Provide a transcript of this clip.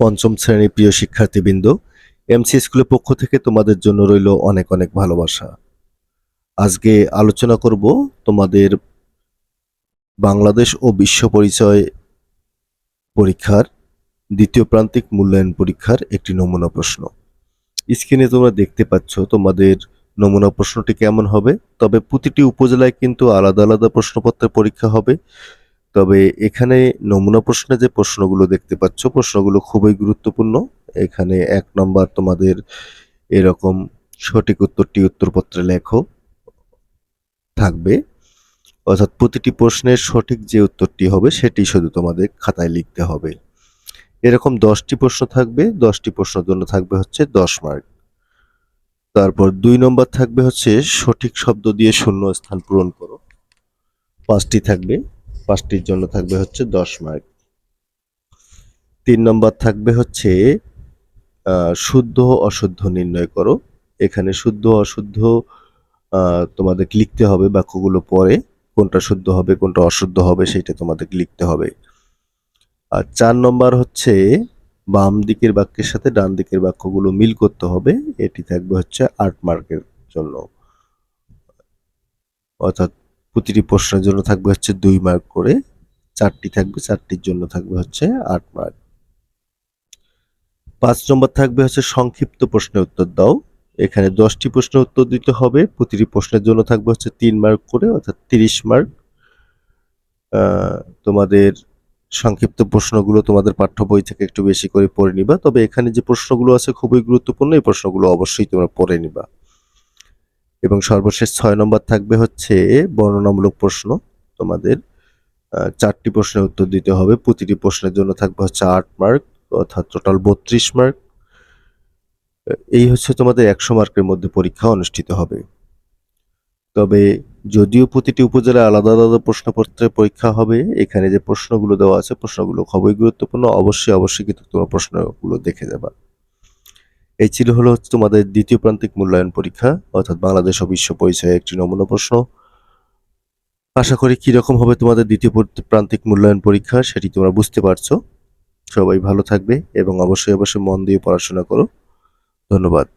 পঞ্চম শ্রেণির প্রিয় শিক্ষার্থীবৃন্দ এমসি স্কুলের পক্ষ থেকে তোমাদের জন্য রইল অনেক অনেক ভালোবাসা। আজকে আলোচনা করব তোমাদের বাংলাদেশ ও বিশ্ব পরিচয় পরীক্ষার দ্বিতীয় প্রান্তিক মূল্যায়ন পরীক্ষার একটি নমুনা প্রশ্ন। স্ক্রিনে তোমরা দেখতে পাচ্ছ তোমাদের নমুনা প্রশ্নটি কেমন হবে, তবে প্রতিটি উপজেলায় কিন্তু আলাদা আলাদা প্রশ্নপত্রের পরীক্ষা হবে। তবে এখানে নমুনা প্রশ্নে যে প্রশ্নগুলো দেখতে পাচ্ছ, প্রশ্নগুলো খুবই গুরুত্বপূর্ণ। এখানে এক নম্বর তোমাদের এরকম সঠিক উত্তরটি উত্তরপত্রে লেখো, থাকবে। অর্থাৎ প্রতিটি প্রশ্নের সঠিক যে উত্তরটি হবে, সেটি শুধু তোমাদের খাতায় লিখতে হবে। এরকম দশটি প্রশ্ন থাকবে, দশটি প্রশ্নের জন্য থাকবে হচ্ছে দশ মার্ক। তারপর দুই নম্বর থাকবে হচ্ছে সঠিক শব্দ দিয়ে শূন্য স্থান পূরণ করো। পাঁচটি থাকবে। পাঁচটির জন্য থাকবে হচ্ছে দশ মার্ক। তিন নম্বর থাকবে হচ্ছে শুদ্ধ অশুদ্ধ নির্ণয় করো। এখানে শুদ্ধ, অশুদ্ধ তোমাদের লিখতে হবে বাক্যগুলো পরে। কোনটা শুদ্ধ হবে, কোনটা অশুদ্ধ হবে সেটা তোমাদের লিখতে হবে। আর চার নম্বর হচ্ছে, বাম দিকের বাক্যের সাথে ডান দিকের বাক্যগুলো মিল করতে হবে। এটি থাকবে হচ্ছে আট মার্কের জন্য। অর্থাৎ প্রতিটি প্রশ্নের জন্য থাকবে হচ্ছে দুই মার্ক করে, চারটি থাকবে, চারটির জন্য থাকবে হচ্ছে আট মার্ক পাঁচ নম্বর থাকবে হচ্ছে সংক্ষিপ্ত প্রশ্নের উত্তর দাও। এখানে দশটি প্রশ্নের উত্তর দিতে হবে, প্রতিটি প্রশ্নের জন্য থাকবে হচ্ছে তিন মার্ক করে, অর্থাৎ তিরিশ মার্ক তোমাদের সংক্ষিপ্ত প্রশ্নগুলো তোমাদের পাঠ্য বই থেকে একটু বেশি করে পড়ে নিবা, তবে এখানে যে প্রশ্নগুলো আছে খুবই গুরুত্বপূর্ণ, এই প্রশ্নগুলো অবশ্যই তোমরা পড়ে নিবা। এবং সর্বশেষ ছয় নম্বর থাকবে হচ্ছে বর্ণনামূলক প্রশ্ন। তোমাদের চারটি প্রশ্নের উত্তর দিতে হবে। প্রতিটি প্রশ্নের জন্য থাকবে হচ্ছে আট মার্ক, অর্থাৎ টোটাল বত্রিশ মার্ক। এই হচ্ছে তোমাদের একশো মার্কের মধ্যে পরীক্ষা অনুষ্ঠিত হবে। তবে যদিও প্রতিটি উপজেলায় আলাদা আলাদা প্রশ্নপত্রের পরীক্ষা হবে, এখানে যে প্রশ্নগুলো দেওয়া আছে, প্রশ্নগুলো খুবই গুরুত্বপূর্ণ। অবশ্যই অবশ্যই কিন্তু তোমরা প্রশ্নগুলো দেখে যাবা। এই ছিল হলো হচ্ছে তোমাদের দ্বিতীয় প্রান্তিক মূল্যায়ন পরীক্ষা, অর্থাৎ বাংলাদেশ ও বিশ্ব পরিচয়ে একটি নমুনা প্রশ্ন। আশা করি কীরকম হবে তোমাদের দ্বিতীয় পর- প্রান্তিক মূল্যায়ন পরীক্ষা সেটি তোমরা বুঝতে পারছ। সবাই ভালো থাকবে এবং অবশ্যই অবশ্যই মন দিয়ে পড়াশোনা করো। ধন্যবাদ।